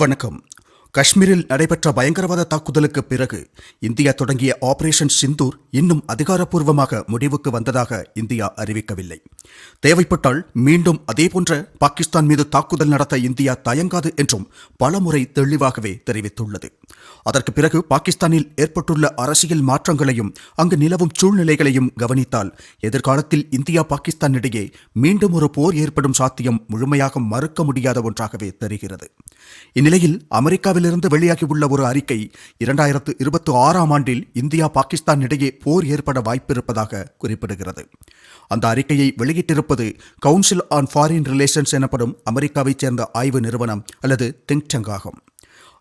வணக்கம். காஷ்மீரில் நடைபெற்ற பயங்கரவாத தாக்குதலுக்கு பிறகு இந்தியா தொடங்கிய ஆபரேஷன் சிந்தூர் இன்னும் அதிகாரப்பூர்வமாக முடிவுக்கு வந்ததாக இந்தியா அறிவிக்கவில்லை. தேவைப்பட்டால் மீண்டும் அதேபோன்ற பாகிஸ்தான் மீது தாக்குதல் நடத்த இந்தியா தயங்காது என்றும் பலமுறை தெளிவாகவே தெரிவித்துள்ளது. அதற்கு பிறகு பாகிஸ்தானில் ஏற்பட்டுள்ள அரசியல் மாற்றங்களையும் அங்கு நிலவும் சூழ்நிலைகளையும் கவனித்தால் எதிர்காலத்தில் இந்தியா பாகிஸ்தான் இடையே மீண்டும் ஒரு போர் ஏற்படும் சாத்தியம் முழுமையாக மறுக்க முடியாத ஒன்றாகவே தெரிகிறது. இந்நிலையில் அமெரிக்காவிலிருந்து வெளியாகியுள்ள ஒரு அறிக்கை இரண்டாயிரத்து இருபத்தி ஆறாம் ஆண்டில் இந்தியா பாகிஸ்தான் இடையே போர் ஏற்பட வாய்ப்பிருப்பதாக குறிப்பிடுகிறது. அந்த அறிக்கையை வெளியிட்டிருப்பது கவுன்சில் ஆன் ஃபாரின் ரிலேஷன்ஸ் எனப்படும் அமெரிக்காவைச் சேர்ந்த ஆய்வு நிறுவனம் அல்லது திங்க் டங்க் ஆகும்.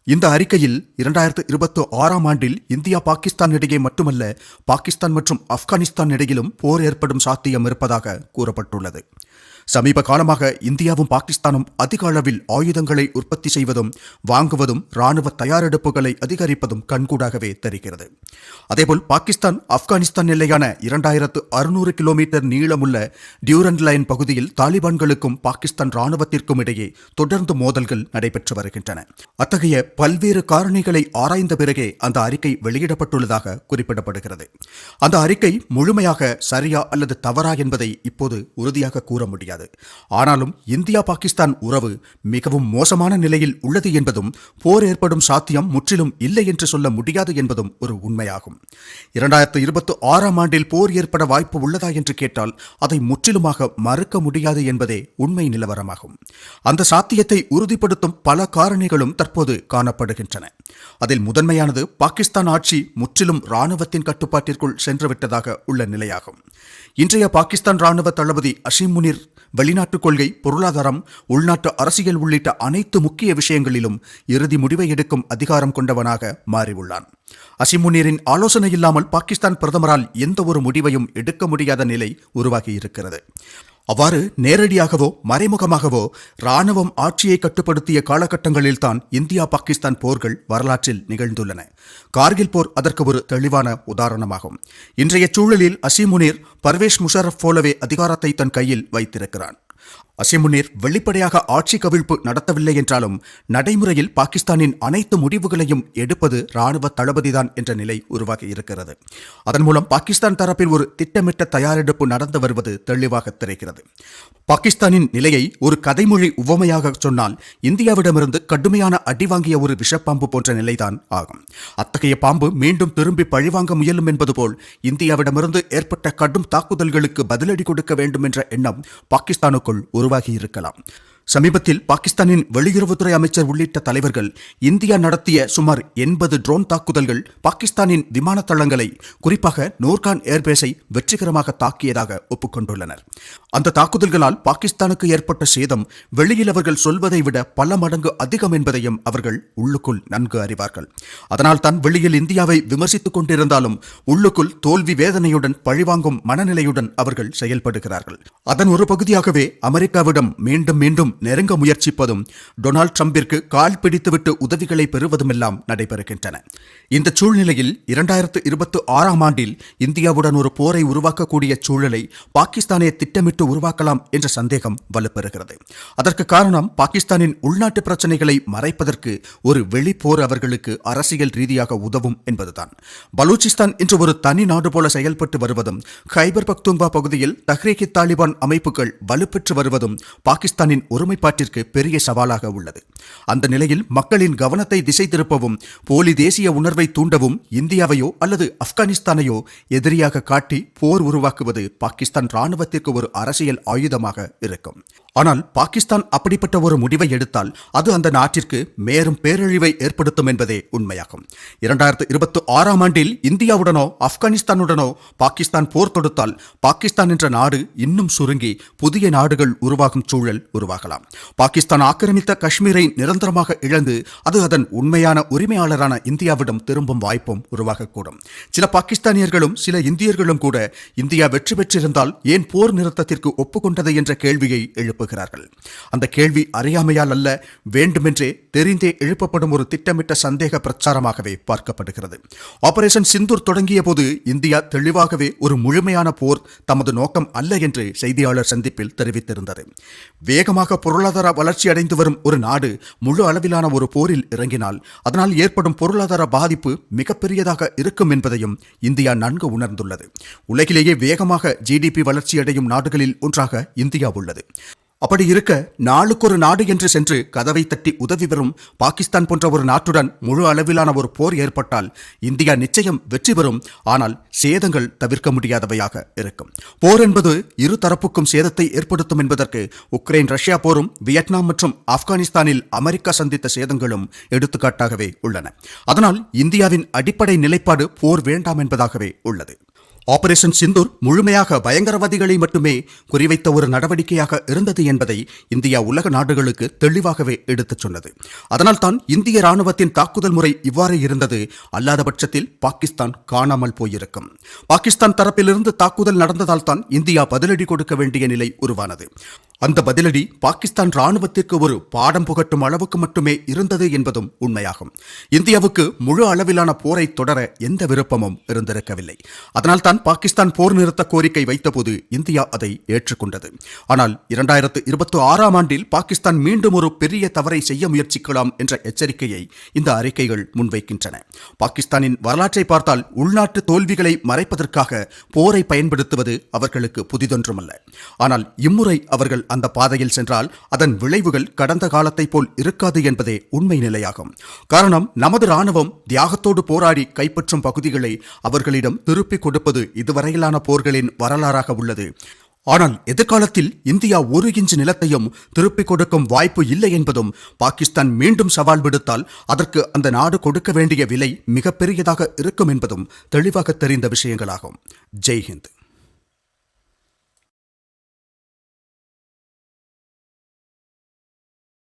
இந்த அறிக்கையில் இரண்டாயிரத்து இருபத்தி ஆறாம் ஆண்டில் இந்தியா பாகிஸ்தான் இடையே மட்டுமல்ல பாகிஸ்தான் மற்றும் ஆப்கானிஸ்தான் இடையிலும் போர் ஏற்படும் சாத்தியம் இருப்பதாக கூறப்பட்டுள்ளது. சமீப காலமாக இந்தியாவும் பாகிஸ்தானும் அதிக அளவில் ஆயுதங்களை உற்பத்தி செய்வதும் வாங்குவதும் ராணுவ தயாரெடுப்புகளை அதிகரிப்பதும் கண்கூடாகவே தெரிகிறது. அதேபோல் பாகிஸ்தான் ஆப்கானிஸ்தான் எல்லையான இரண்டாயிரத்து அறுநூறு கிலோமீட்டர் நீளமுள்ள டியூரண்ட் லைன் பகுதியில் தாலிபான்களுக்கும் பாகிஸ்தான் ராணுவத்திற்கும் இடையே தொடர்ந்து மோதல்கள் நடைபெற்று வருகின்றன. அத்தகைய பல்வேறு காரணிகளை ஆராய்ந்த பிறகே அந்த அறிக்கை வெளியிடப்பட்டுள்ளதாக குறிப்பிடப்படுகிறது. அந்த அறிக்கை முழுமையாக சரியா அல்லது தவறா என்பதை இப்போது உறுதியாக கூற முடியாது. ஆனாலும் இந்தியா பாகிஸ்தான் உறவு மிகவும் மோசமான நிலையில் உள்ளது என்பதும் போர் ஏற்படும் சாத்தியம் முற்றிலும் இல்லை என்று சொல்ல முடியாது என்பதும் ஒரு உண்மையாகும். இரண்டாயிரத்து இருபத்தி ஆறாம் ஆண்டில் போர் ஏற்பட வாய்ப்பு உள்ளதா என்று கேட்டால் அதை முற்றிலுமாக மறுக்க முடியாது என்பதே உண்மை நிலவரமாகும். அந்த சாத்தியத்தை உறுதிப்படுத்தும் பல காரணிகளும் தற்போது காணப்படுகின்றன. அதில் முதன்மையானது பாகிஸ்தான் ஆட்சி முற்றிலும் ராணுவத்தின் கட்டுப்பாட்டிற்குள் சென்றுவிட்டதாக உள்ள நிலையாகும். இன்றைய பாகிஸ்தான் ராணுவ தளபதி அஷீம் முனிர் வெளிநாட்டுக் கொள்கை பொருளாதாரம் உள்நாட்டு அரசியல் உள்ளிட்ட அனைத்து முக்கிய விஷயங்களிலும் இறுதி முடிவை எடுக்கும் அதிகாரம் கொண்டவனாக மாறியுள்ளான். அசிமுனீரின் ஆலோசனை இல்லாமல் பாகிஸ்தான் பிரதமரால் எந்த ஒரு முடிவையும் எடுக்க முடியாத நிலை உருவாகி இருக்கிறது அவ்வாறு நேரடியாகவோ மறைமுகமாகவோ ராணுவம் ஆட்சியை கட்டுப்படுத்திய காலகட்டங்களில்தான் இந்தியா பாகிஸ்தான் போர்கள் வரலாற்றில் நிகழ்ந்துள்ளன. கார்கில் போர் அதற்கு ஒரு தெளிவான உதாரணமாகும். இன்றைய சூழலில் அசிமுனீர் பர்வேஷ் முஷரப் போலவே அதிகாரத்தை தன் கையில் வைத்திருக்கிறான். அசிமுனீர் வெளிப்படையாக ஆட்சி கவிழ்ப்பு நடத்தவில்லை என்றாலும் நடைமுறையில் பாகிஸ்தானின் அனைத்து முடிவுகளையும் எடுப்பது ராணுவ தளபதிதான் என்ற நிலை உருவாகி இருக்கிறது அதன் மூலம் பாகிஸ்தான் தரப்பில் ஒரு திட்டமிட்ட தயாரெடுப்பு நடந்து வருவது தெளிவாக தெரிகிறது. பாகிஸ்தானின் நிலையை ஒரு கதைமொழி உவமையாக சொன்னால் இந்தியாவிடமிருந்து கடுமையான அடி வாங்கிய ஒரு விஷப்பாம்பு போன்ற நிலைதான் ஆகும். அத்தகைய பாம்பு மீண்டும் திரும்பி பழிவாங்க முயலும் என்பது போல் இந்தியாவிடமிருந்து ஏற்பட்ட கடும் தாக்குதல்களுக்கு பதிலடி கொடுக்க வேண்டும் என்ற எண்ணம் பாகிஸ்தானுக்கு உருவாகி இருக்கலாம் சமீபத்தில் பாகிஸ்தானின் வெளியுறவுத்துறை அமைச்சர் உள்ளிட்ட தலைவர்கள் இந்தியா நடத்திய சுமார் எண்பது ட்ரோன் தாக்குதல்கள் பாகிஸ்தானின் விமான தளங்களை குறிப்பாக நூர்கான் ஏர்பேஸை வெற்றிகரமாக தாக்கியதாக ஒப்புக்கொண்டுள்ளனர். அந்த தாக்குதல்களால் பாகிஸ்தானுக்கு ஏற்பட்ட சேதம் வெளியில் அவர்கள் சொல்வதை விட பல மடங்கு அதிகம் என்பதையும் அவர்கள் உள்ளுக்குள் நன்கு அறிவார்கள். அதனால் தான் வெளியில் இந்தியாவை விமர்சித்துக் கொண்டிருந்தாலும் உள்ளுக்குள் தோல்வி வேதனையுடன் பழிவாங்கும் மனநிலையுடன் அவர்கள் செயல்படுகிறார்கள். அதன் ஒரு பகுதியாகவே அமெரிக்காவிடம் மீண்டும் மீண்டும் நெருங்க முயற்சிப்பதும் டொனால்ட் ட்ரம்பிற்கு கால் பிடித்துவிட்டு உதவிகளை பெறுவதுமெல்லாம் நடைபெறுகின்றன. இந்த சூழ்நிலையில் இரண்டாயிரத்து இருபத்தி ஆறாம் ஆண்டில் இந்தியாவுடன் ஒரு போரை உருவாக்கக்கூடிய சூழலை பாகிஸ்தானே திட்டமிட்டு உருவாக்கலாம் என்ற சந்தேகம் வலுப்பெறுகிறது. அதற்கு காரணம் பாகிஸ்தானின் உள்நாட்டு பிரச்சனைகளை மறைப்பதற்கு ஒரு வெளிப்போர் அவர்களுக்கு அரசியல் ரீதியாக உதவும் என்பதுதான். பலூச்சிஸ்தான் இன்று ஒரு தனி நாடு போல செயல்பட்டு வருவதும் ஹைபர் பக்துங்கா பகுதியில் தஹ்ரீகி தாலிபான் அமைப்புகள் வலுப்பெற்று வருவதும் பாகிஸ்தானின் ஒருமைப்பாட்டிற்கு பெரிய சவாலாக உள்ளது. அந்த நிலையில் மக்களின் கவனத்தை திசை திருப்பவும் போலி தேசிய உணர்வை தூண்டவும் இந்தியாவையோ அல்லது ஆப்கானிஸ்தானையோ எதிரியாக காட்டி போர் உருவாக்குவது பாகிஸ்தான் ராணுவத்திற்கு ஒரு அரசியல் ஆயுதமாக இருக்கும். ஆனால் பாகிஸ்தான் அப்படிப்பட்ட ஒரு முடிவை எடுத்தால் அது அந்த நாட்டிற்கு மேலும் பேரழிவை ஏற்படுத்தும் என்பதே உண்மையாகும். இரண்டாயிரத்து இருபத்தி ஆறாம் ஆண்டில் இந்தியாவுடனோ ஆப்கானிஸ்தானுடனோ பாகிஸ்தான் போர் தொடுத்தால் பாகிஸ்தான் என்ற நாடு இன்னும் சுருங்கி புதிய நாடுகள் உருவாகும் சூழல் உருவாகலாம். பாகிஸ்தான் ஆக்கிரமித்த காஷ்மீரை நிரந்தரமாக இழந்து அது அதன் உண்மையான உரிமையாளரான இந்தியாவிடம் திரும்பும் வாய்ப்பும் உருவாகக்கூடும். சில பாகிஸ்தானியர்களும் சில இந்தியர்களும் கூட இந்தியா வெற்றி பெற்றிருந்தால் ஏன் போர் நிறுத்தத்திற்கு ஒப்புக்கொண்டது என்ற கேள்வியை எழுப்ப எழுப்புகிறார்கள். அந்த கேள்வி அறியாமையால் அல்ல வேண்டுமென்றே தெரிந்தே எழுப்பப்படும் ஒரு திட்டமிட்ட சந்தேக பிரச்சாரமாகவே பார்க்கப்படுகிறது. ஆபரேஷன் சிந்தூர் தொடங்கிய போது இந்தியா தெளிவாகவே ஒரு முழுமையான போர் தமது நோக்கம் அல்ல என்று செய்தியாளர் சந்திப்பில் தெரிவித்திருந்தது. வேகமாக பொருளாதார வளர்ச்சி அடைந்து வரும் ஒரு நாடு முழு அளவிலான ஒரு போரில் இறங்கினால் அதனால் ஏற்படும் பொருளாதார பாதிப்பு மிகப்பெரியதாக இருக்கும் என்பதையும் இந்தியா நன்கு உணர்ந்துள்ளது. உலகிலேயே வேகமாக ஜிடிபி வளர்ச்சியடையும் நாடுகளில் ஒன்றாக இந்தியா உள்ளது. அப்படி இருக்க நாளுக்கு ஒரு நாடு என்று சென்று கதவை தட்டி உதவி பெறும் பாகிஸ்தான் போன்ற ஒரு நாட்டுடன் முழு அளவிலான ஒரு போர் ஏற்பட்டால் இந்தியா நிச்சயம் வெற்றி பெறும். ஆனால் சேதங்கள் தவிர்க்க முடியாதவையாக இருக்கும். போர் என்பது இரு தரப்புக்கும் சேதத்தை ஏற்படுத்தும் என்பதற்கு உக்ரைன் ரஷ்யா போரும் வியட்நாம் மற்றும் ஆப்கானிஸ்தானில் அமெரிக்கா சந்தித்த சேதங்களும் எடுத்துக்காட்டாகவே உள்ளன. அதனால் இந்தியாவின் அடிப்படை நிலைப்பாடு போர் வேண்டாம் என்பதாகவே உள்ளது. ஆபரேஷன் சிந்தூர் முழுமையாக பயங்கரவாதிகளை மட்டுமே குறிவைத்த ஒரு நடவடிக்கையாக இருந்தது என்பதை இந்தியா உலக நாடுகளுக்கு தெளிவாகவே எடுத்துச் சொன்னது. அதனால்தான் இந்திய ராணுவத்தின் தாக்குதல் முறை இவ்வாறு இருந்தது. அல்லாத பட்சத்தில் பாகிஸ்தான் காணாமல் போயிருக்கும். பாகிஸ்தான் தரப்பிலிருந்து தாக்குதல் நடந்ததால் தான் இந்தியா பதிலடி கொடுக்க வேண்டிய நிலை உருவானது. அந்த பதிலடி பாகிஸ்தான் ராணுவத்திற்கு ஒரு பாடம் புகட்டும் அளவுக்கு மட்டுமே இருந்தது என்பதும் உண்மையாகும். இந்தியாவுக்கு முழு அளவிலான போரை தொடர எந்த விருப்பமும் இருந்திருக்கவில்லை. அதனால்தான் பாகிஸ்தான் போர் நிறுத்த கோரிக்கை வைத்தபோது இந்தியா அதை ஏற்றுக்கொண்டது. ஆனால் இரண்டாயிரத்து இருபத்தி ஆறாம் ஆண்டில் பாகிஸ்தான் மீண்டும் ஒரு பெரிய தவறை செய்ய முயற்சிக்கலாம் என்ற எச்சரிக்கையை இந்த அறிக்கைகள் முன்வைக்கின்றன. பாகிஸ்தானின் வரலாற்றை பார்த்தால் உள்நாட்டு தோல்விகளை மறைப்பதற்காக போரை பயன்படுத்துவது அவர்களுக்கு புதிதொன்றுமல்ல. ஆனால் இம்முறை அவர்கள் அந்த பாதையில் சென்றால் அதன் விளைவுகள் கடந்த காலத்தைப் போல் இருக்காது என்பதே உண்மை நிலையாகும். காரணம் நமது ராணுவம் தியாகத்தோடு போராடி கைப்பற்றும் பகுதிகளை அவர்களிடம் திருப்பிக் கொடுப்பது இதுவரையிலான போர்களின் வரலாறாக உள்ளது. ஆனால் எதிர்காலத்தில் இந்தியா ஒரு இன்ச் நிலத்தையும் திருப்பிக் கொடுக்கும் வாய்ப்பு இல்லை என்பதும் பாகிஸ்தான் மீண்டும் சவால் விடுத்தால் அதற்கு அந்த நாடு கொடுக்க வேண்டிய விலை மிகப்பெரியதாக இருக்கும் என்பதும் தெளிவாக தெரிந்த விஷயங்களாகும். ஜெய்ஹிந்த்.